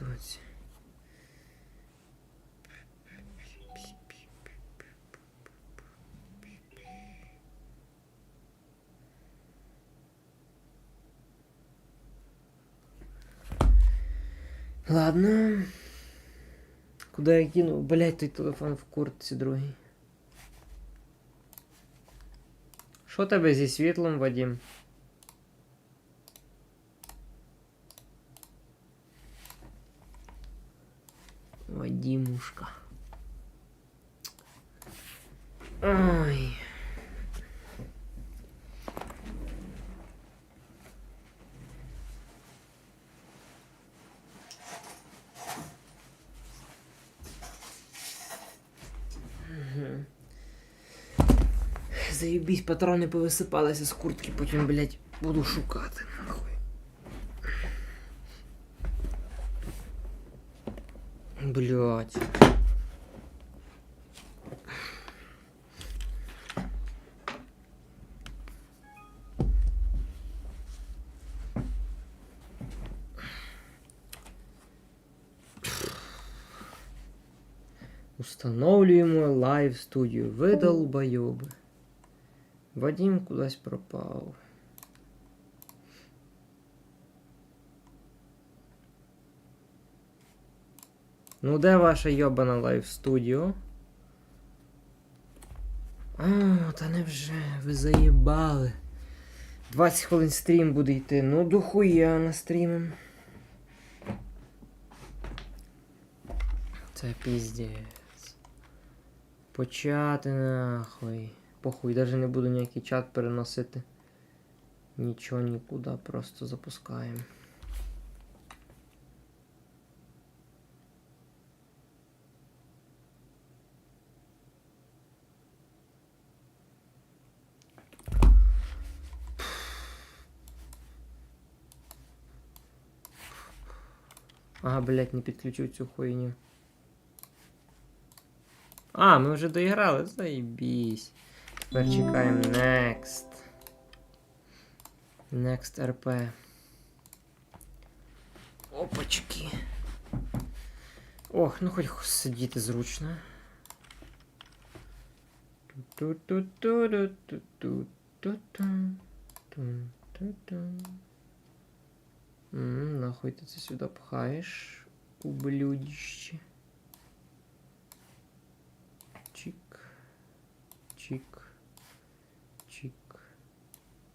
тут. Ладно. Куда я кинув? Блять, той телефон в куртці другий. Що тебе зі світлом, Вадим? Вадимушка. Ой. Мгм. Заєбісь, патрони повисипалися з куртки, потім, блядь, буду шукати, нахуй. Блядь. Установлюємо лайв студію. Ви долбойоби. Вадим кудись пропав. Ну, де ваша йобана лайв студіо? А, та невже, ви заїбали. 20 хвилин стрім буде йти. Ну, дохуя на стрімом. Це піздець. Почати нахуй. Похуй, навіть не буду ніякий чат переносити. Нічого нікуди, просто запускаємо. Ага, блять, не підключив цю хуйню. А, ми вже доіграли, заєбісь. Тепер чекаємо next. Next RP. Опачки. Ох, ну хоч сидіти зручно. Ту-ту-ту-ту-ту-ту-ту-ту. М, Нахуй ти це сюди пхаєш, ублюдище. Чик. Чик. Чик.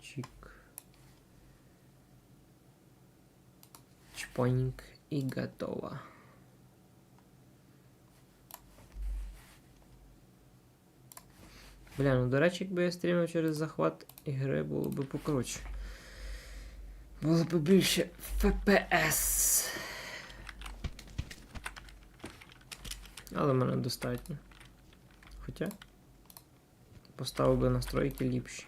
Чик. Чпоньк и готово. Бля, ну до речі, якби я стрімив через захват ігри, було б покруче. Було б більше FPS. Але мене достатньо. Хоча поставив би настройки ліпші.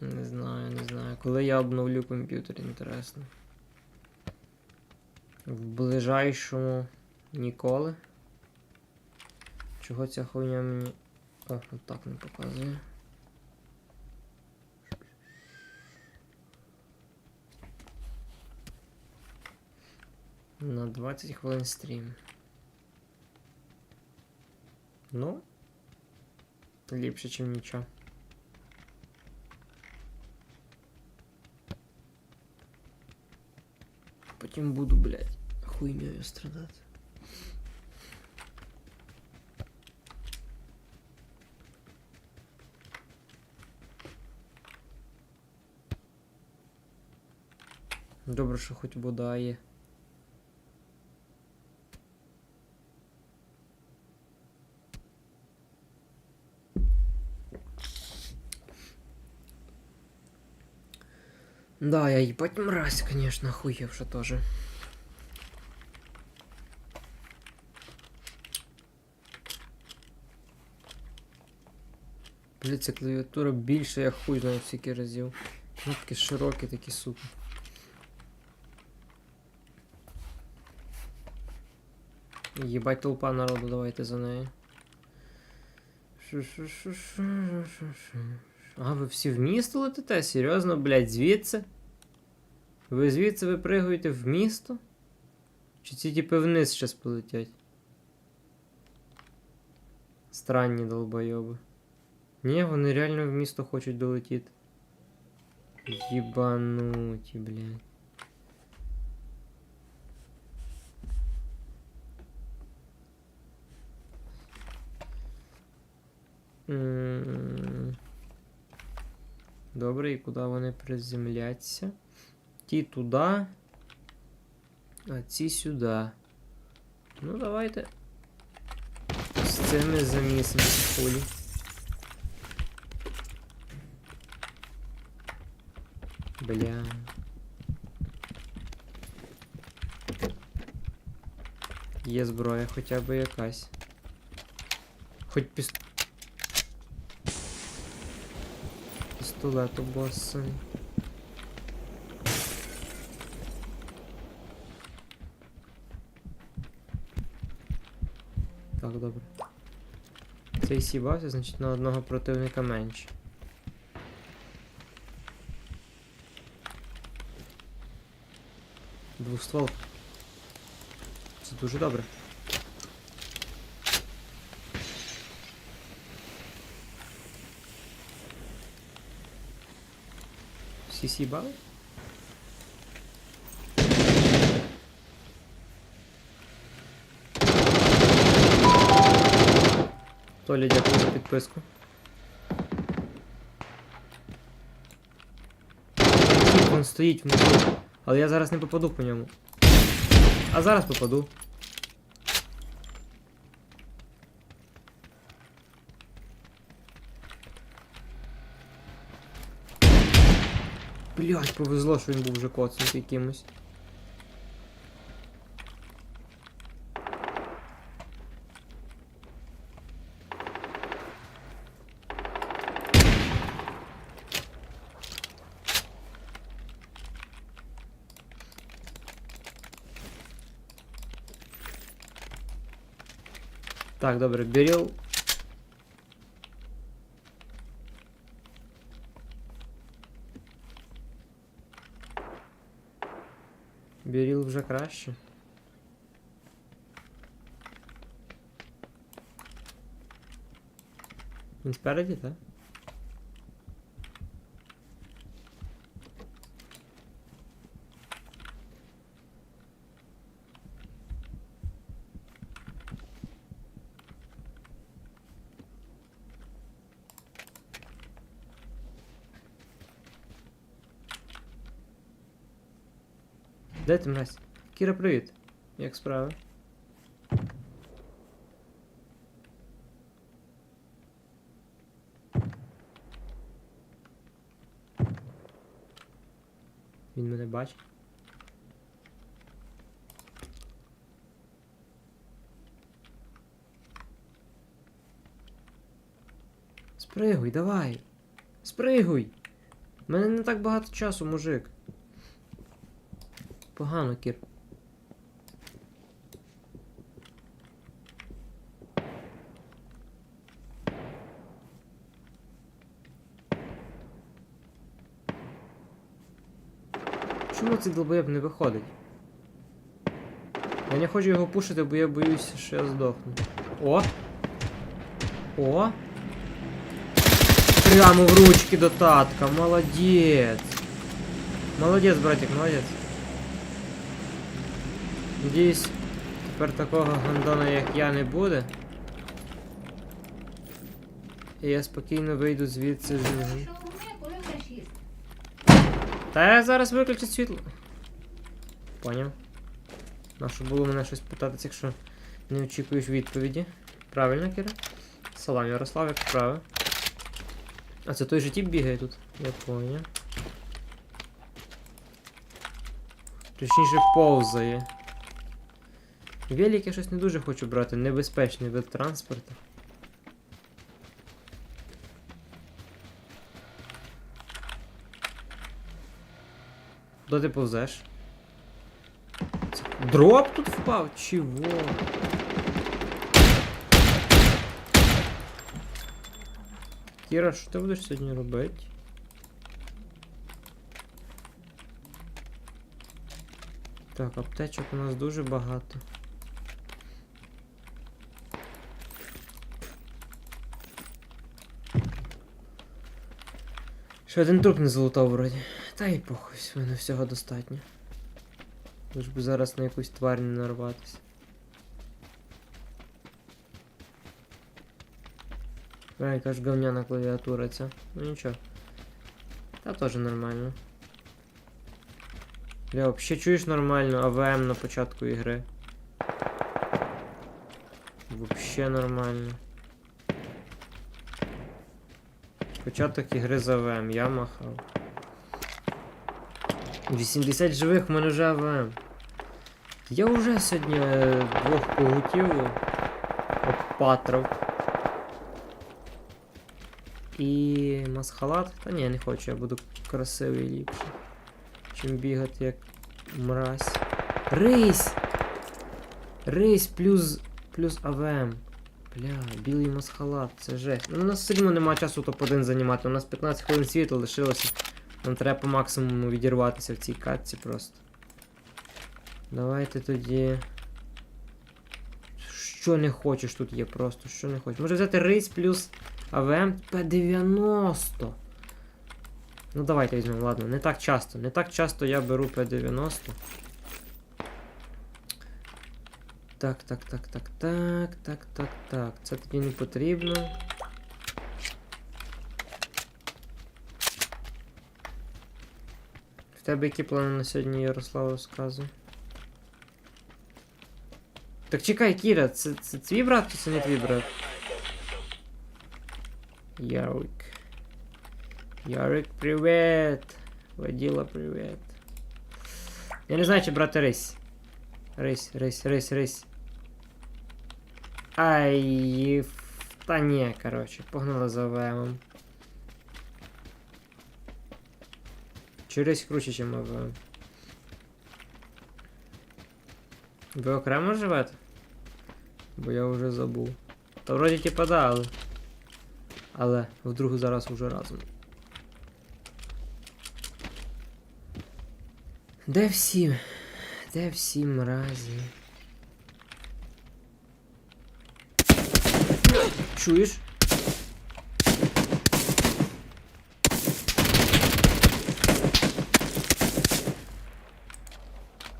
Не знаю, не знаю. Коли я обновлю комп'ютер, інтересно. В ближайшому ніколи. Чого ця хуйня мені. О, отак не показує. На 20 хвилин стрім. Ну, ліпше, ніж нічого. Потім буду, блядь, хуйньою страдати. Добре, що хоч вода є. Да, я ебать мразь, конечно, охуевша тоже. Блять, ця клавіатура більше, я хуй знаю скільки разів. Кнопки широкі такі, сука. Єбать толпа народу, давайте за нею. Шу-шу-шу-шу-шу-шу. А, ви всі в місто летите? Серйозно, блядь, звідси? Ви звідси випригуєте в місто? Чи ці типи вниз щас полетять? Странні долбойоби. Ні, вони реально в місто хочуть долетіти. Єбануті, блядь. Добре, і куди вони приземляться? Ті туди, а ці сюди. Ну, давайте. З цими замісимо хулі. Бля. Є зброя хоча б якась. Хоч піс... Пістолет обоссаний. Так, добре. Цей сібався, значить на одного противника менше. Двуствол. Це дуже добре. Всі сібали? Толя, дякую за підписку. Він стоїть внизу. Але я зараз не попаду по ньому. А зараз попаду. Блять, повезло, що він був вже коцнутий якимось. Так, добре, Беріл. Беріл вже краще. Він спереді, так? Де ти? Кіра, привіт. Як справи? Він мене бачить. Спригуй, давай. Спригуй. У мене не так багато часу, мужик. Погано, Кір. Чому цей долбоєб не виходить? Я не хочу його пушити, бо я боюся, що я здохну. О! О! Прямо в ручки до татка, молодець! Молодець, братик, молодець. Надіюсь, тепер такого гандона, як я, не буде. І я спокійно вийду звідси вже шість? Та я зараз виключу світло. Поняв. Нащо було мене щось питати, якщо не очікуєш відповіді. Правильно, Кіра? Салам, Ярослав, як справи. А це той же тип бігає тут. Я поняв. Точніше повзає. Велик я щось не дуже хочу брати, небезпечний вид транспорту. Куди ти повзеш? Дроп тут впав? Чего? Кіра, що ти будеш сьогодні робити? Так, аптечок у нас дуже багато. Ще один труп не залутав вроді. Та й похуй, мене всього достатньо. Лиш би зараз на якусь тварь не нарватися. Ай, яка ж говняна клавіатура ця. Ну нічого. Та теж нормально. Бля, вообще чуєш нормально АВМ на початку ігри. Вообще нормально. Початок ігри з АВМ, я махав. 80 живих, в мене вже АВМ. Я вже сьогодні е, двох когутів обпатрав. І масхалат. Та ні, я не хочу, я буду красивий і ліпший. Чим бігати як мразь. Рись! Рись плюс плюс АВМ. Бля, білий масхалат, це жесть. Ну, у нас все одно немає часу топ-1 займати. У нас 15 хвилин світла лишилося. Нам треба по максимуму відірватися в цій катці просто. Давайте тоді. Що не хочеш тут є просто, що не хочеш. Може взяти рейс плюс АВМ П90. Ну давайте візьмемо, ладно, не так часто. Не так часто я беру П90. Так, так, так, так, так, так, так, так. Це тоді не потрібно. В тебе які плани на сьогодні, Ярослав, розказує? Так чекай, Кіра, це, це твій брат чи це не твій брат? Ярик. Ярик, привет! Водила, привет. Я не знаю, чи брати рись. Рись, рись, рись, рись. Ай, та ні, короче, погнали за ВМом. Чорись круче, ніж АВМ? Ви окремо живете? Бо я вже забув. Та вроді типа да, але. Вдруг зараз уже разом. Де всі? Де всі мразі? Чуєш?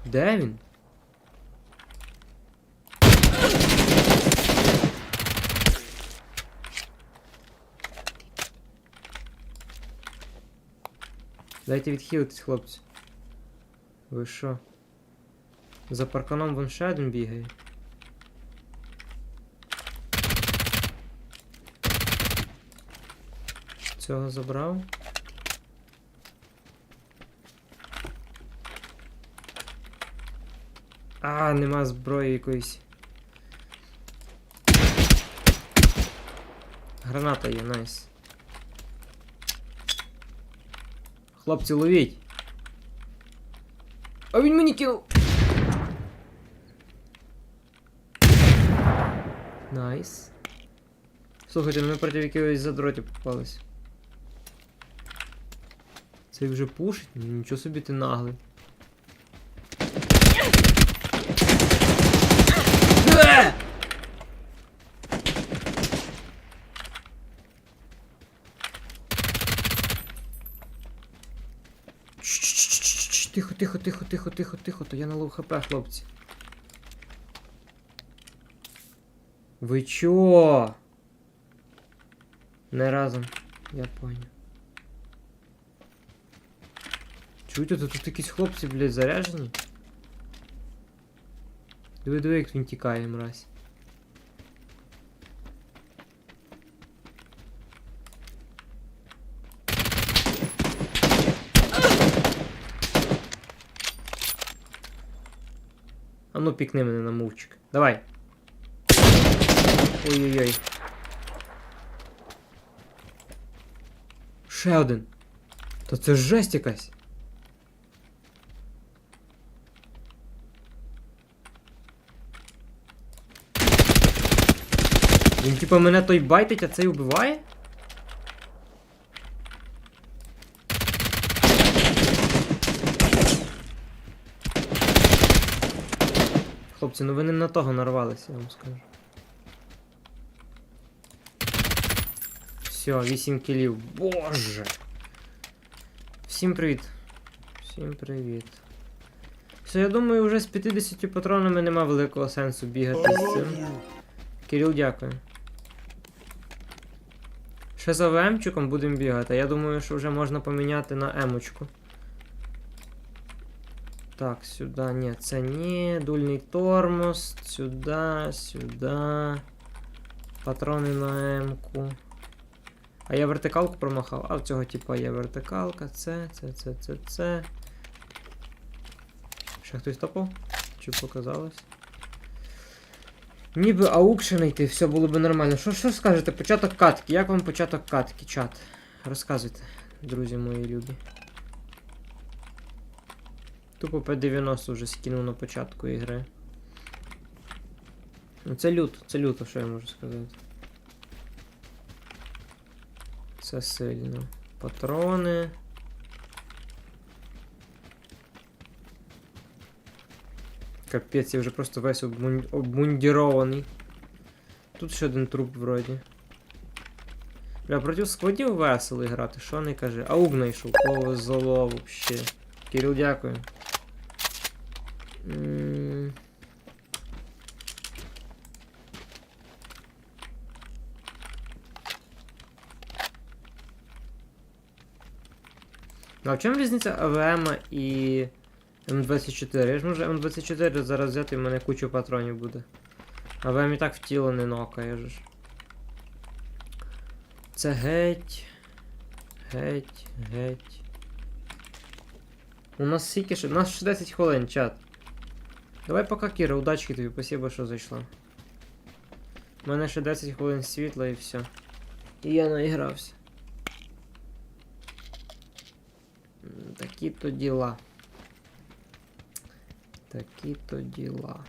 Де він? Дайте відхилитись, хлопці. Ви що? За парканом вон один бігає. Цього забрав. А, нема зброї якоїсь. Граната є, найс. Хлопці, ловіть. А він мені кинув. Найс. Слухайте, ми проти якогось задротів попались. Цей вже пушить? Нічого собі ти наглий. Е! Тихо, тихо, тихо, тихо, тихо, тихо, то я на лоу хп, хлопці. Ви чо? Не разом, я понял. Чуєте, тут, тут якісь хлопці, блядь, заряжені? Диви, диви, як він тікає, мразь. А ну пікни мене на мовчик. Давай. Ой-ой-ой. Ще один. Та це жесть якась. Він типа мене той байтить, а цей вбиває? хлопці, ну ви не на того нарвалися, я вам скажу. Все, 8 кілів. Боже! Всім привіт. Всім привіт. Все, я думаю, вже з 50 патронами нема великого сенсу бігати з цим. Кирил, дякую. Ще за ВМчиком будемо бігати. Я думаю, що вже можна поміняти на Емочку. Так, сюди, ні, це ні. Дульний тормоз. Сюди, сюди. Патрони на М-ку. А я вертикалку промахав. А в цього типа є вертикалка. Це, це, це, це, це. Ще хтось топав? Чи показалось? Ніби аук ще знайти, все було б нормально. Що, що скажете? Початок катки. Як вам початок катки, чат? Розказуйте, друзі мої любі. Тупо П90 вже скинув на початку ігри. Ну це люто, це люто, що я можу сказати. Це сильно. Патрони. Капець, я вже просто весь обмун... обмундірований. Тут ще один труп вроді. Бля, проти складів весело грати, що не кажи. Аук знайшов, повезло вообще. Кирил, дякую. М. А в чому різниця АВМ і М24? Я ж можу М24 зараз взяти в мене кучу патронів буде. АВМ і так в тіло не нокає ж. Це геть. Геть, геть. У нас скільки ще? У нас ще 10 хвилин, чат. Давай пока, Кіра, удачки тобі, спасибо, що зайшла. У мене ще 10 хвилин світла і все. І я наігрався. Такі то діла. Такі то діла.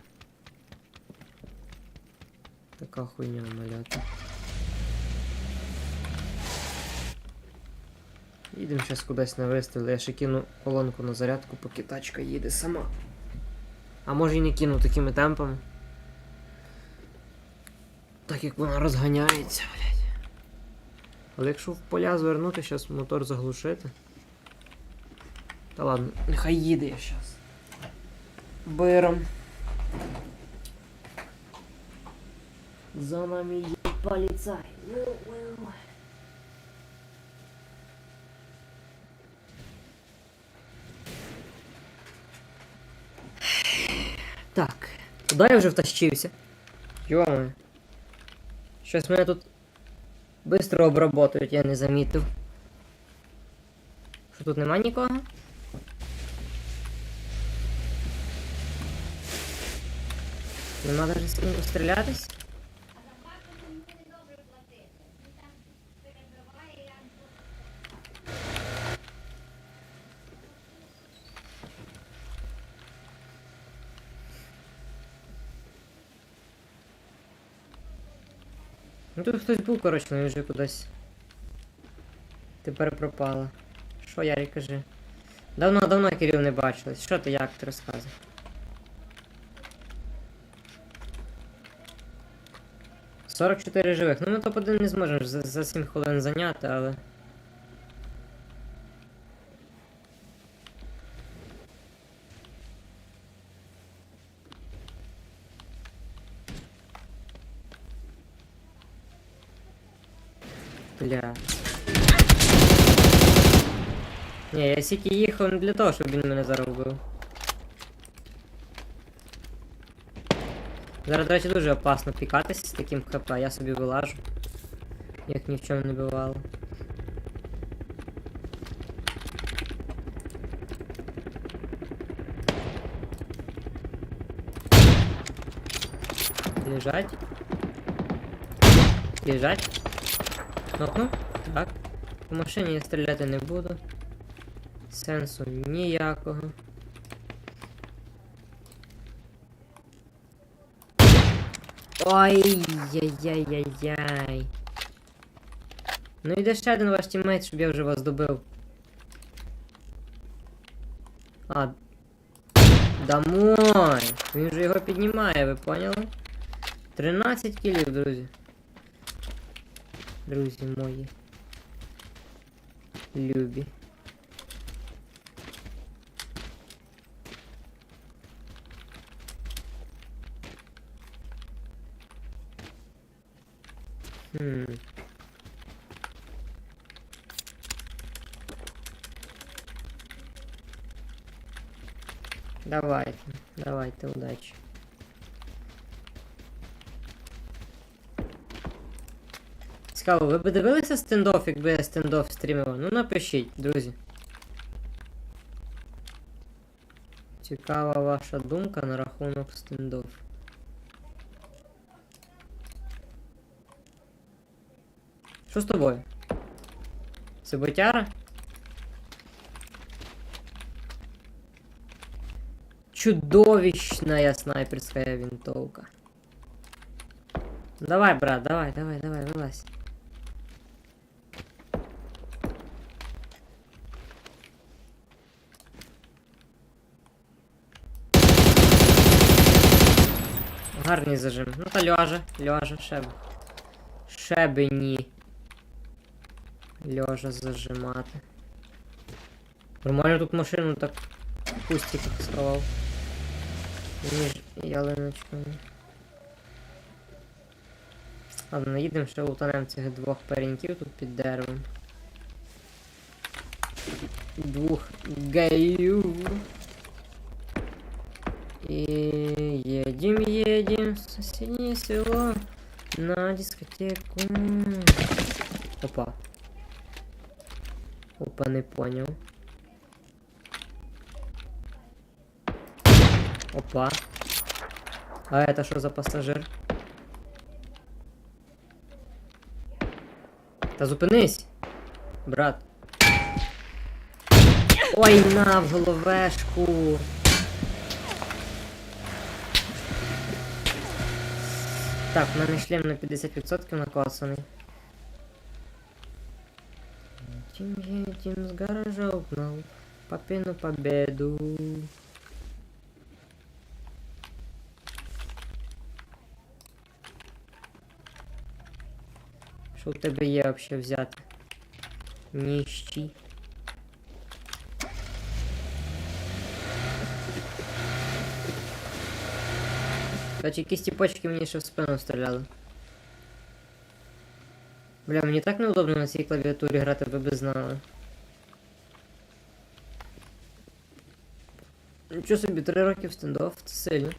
Така хуйня малята. Їдемо зараз кудись на вистріл. Я ще кину колонку на зарядку, поки тачка їде сама. А може і не кину такими темпами. Так як вона розганяється, блядь. Але якщо в поля звернути, зараз мотор заглушити. Та ладно, нехай їде я зараз. Биром. За нами є поліцай. Так, куди я вже втащився? Йома. Щось мене тут быстро обработають, я не замітив. Що тут нема нікого? Нема даже з ким розстрілятись. Ну тут хтось був, коротше, він вже кудись. Тепер пропала. Що Ярі, кажи? Давно-давно Кирил не бачились. Що ти як ти розказуєш? 44 живих. Ну ми топ-1 не зможемо за, за 7 хвилин зайняти, але... Бля. Ні, я сіки їхав не для того, щоб він мене зараз вбив. Зараз, до речі, дуже опасно пікатись з таким хп, я собі вилажу. Як ні в чому не бувало. Лежать. Лежать. Кнопну. Так. По машині я стріляти не буду. Сенсу ніякого. Ой-яй-яй-яй-яй. Ну іде ще один ваш тіммейт, щоб я вже вас добив. А. Домой! Він же його піднімає, ви поняли? 13 кілів, друзі. Друзі мої. Любі. Хм. Давайте, давайте, удачі. Цікаво, ви б дивилися стендоф, якби я стендоф стрімив? Ну напишіть, друзі. Цікава ваша думка на рахунок стендоф. Що з тобою? Це ботяра? Чудовищная снайперская винтовка. Давай, брат, давай, давай, давай, вылазь. Гарний зажим. Ну та льожа, льожа, шеб. Шебені. Льожа зажимати. Нормально тут машину так в кустиках сховав. Між ялиночками. Ладно, їдемо ще лутанем цих двох пареньків тут під деревом. Двух геїв. И едем, едем в соседнее село на дискотеку. Опа. Опа, не понял. Опа. А это что за пассажир? Та зупинись, брат. Ой, на в головешку. Так, в мене шлем на 50% накосаний. Едем, едем с гаража угнал папину победу. Що у тебе є вообще взяти? Ніщий. Кстати, якісь тіпочки мені ще в спину стріляли. Бля, мені так неудобно на цій клавіатурі грати, ви би знали. Нічого собі, 3 роки в стендофф, це сильно.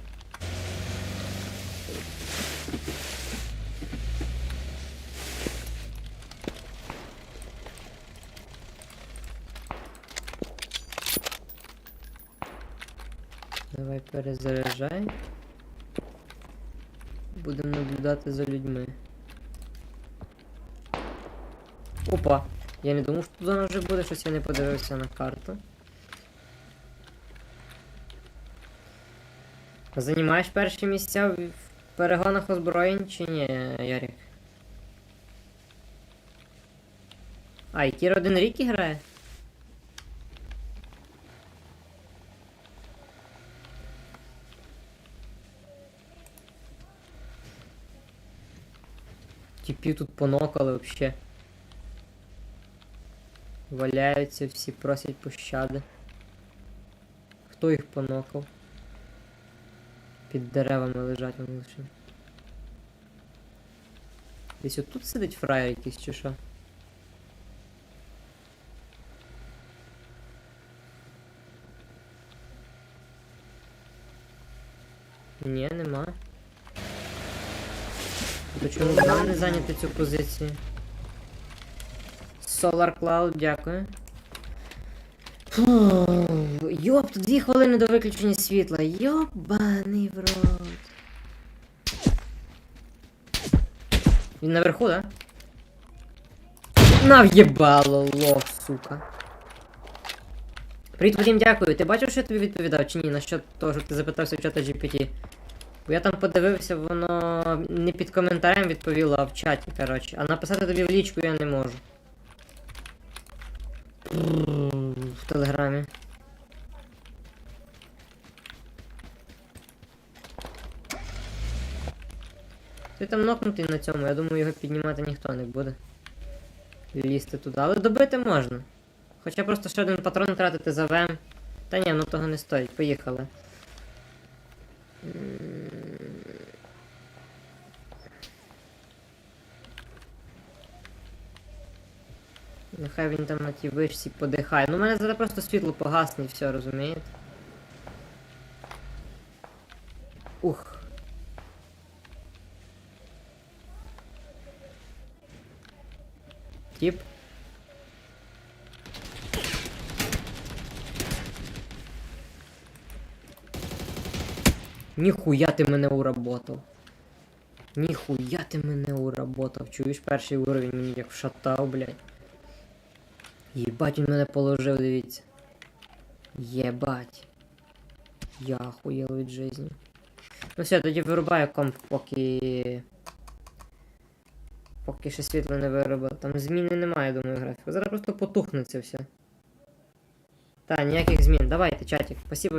Давай перезаряджай. Будемо наблюдати за людьми. Опа! Я не думав, що тут вже буде, щось я не подивився на карту. Займаєш перші місця в перегонах озброєнь чи ні, Ярик? А, і Кір один рік грає? Тіпів тут понокали вообще. Валяються, всі просять пощади. Хто їх понокав? Під деревами лежать вони лише. Десь отут сидить фраєр якийсь чи що? Ні, нема. То чому нам не зайняти цю позицію? Solar Cloud, дякую. Фу, Йоп, дві хвилини до виключення світла. Йобаний в рот. Він наверху, да? На в'єбало, лох, сука. Привіт, Вадим, дякую. Ти бачив, що я тобі відповідав чи ні? На що того, що ти запитався в чата GPT? Бо я там подивився, воно не під коментарем відповіло, а в чаті, коротше. А написати тобі в лічку я не можу в телеграмі. Ти там нокнутий на цьому, я думаю, його піднімати ніхто не буде. Лізти туди, але добити можна. Хоча просто ще один патрон тратити за ВМ. Та ні, ну того не стоїть, поїхали. Нехай він там на тій вишці подихає. Ну, у мене зараз просто світло погасне і все, розумієте? Ух. Тип. Ніхуя ти мене уработав. Ніхуя ти мене уработав. Чуєш перший уровень мені як вшатав, блядь. Єбать він мене положив, дивіться. Єбать. Я охуєл від жизни. Ну все, тоді вирубаю комп, поки. Поки ще світло не виробило. Там зміни немає, думаю, графіку. Зараз просто потухне все. Та, ніяких змін. Давайте, чатик. Спасибо